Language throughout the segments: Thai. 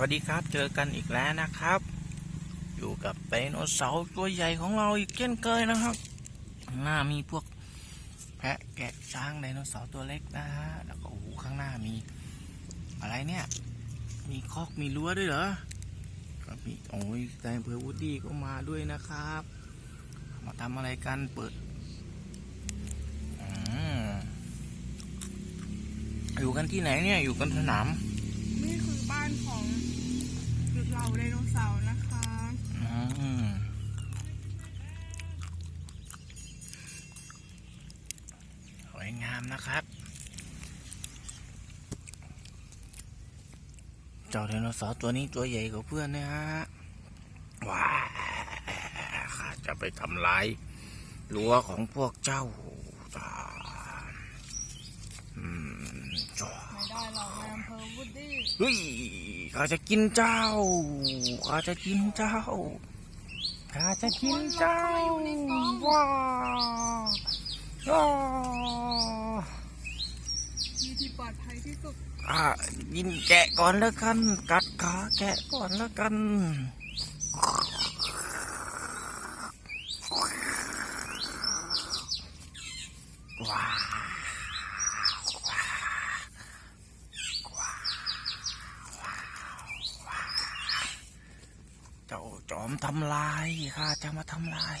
วัสดีครับ เจอกันอีกแล้วนะครับ อยู่กับไดโนเสาร์ตัวใหญ่ของเราอีกเช่นเคยนะครับข้างหน้ามีพวกแพะแกะช้างไดโนเสาร์ตัวเล็กนะฮะ แล้วก็โอ้โหข้างหน้ามี อะไรเนี่ย มีคอกมีรั้วด้วยเหรอก็มีโอ้ยแต่อำเภอวูดดี้ก็มาด้วยนะครับ มาทำอะไรกันเปิดอยู่กันที่ไหนเนี่ย อยู่กันสนาม เราไดโนเสาร์นะคะอืมสวยงามนะครับ เจ้าไดโนเสาร์ตัวนี้ตัวใหญ่กว่าเพื่อนนะฮะ ว้าข้าจะไปทำลายรั้วของพวกเจ้า ไม่ได้หรอกในอำเภอวูดดี้เฮ้ยข้าจะกินเจ้าข้าจะกินเจ้าข้าจะกินเจ้าว้าวว้าวมีที่ปลอดภัยที่สุดอะกินแกะก่อนแล้วกัน กัดขาแกะก่อนแล้วกันว้าวว้าวว้าวว้าวเจ้าจอม ทำลายข้าจะมาทำลาย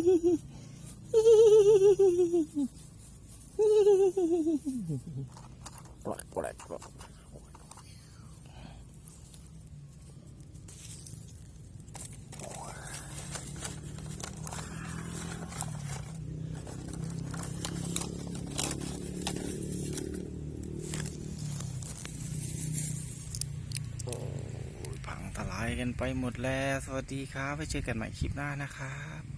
ปล่อยปล่อยปล่อยพังทลายกันไปหมดแล้ว สวัสดีครับไว้เจอกันใหม่คลิปหน้านะครับ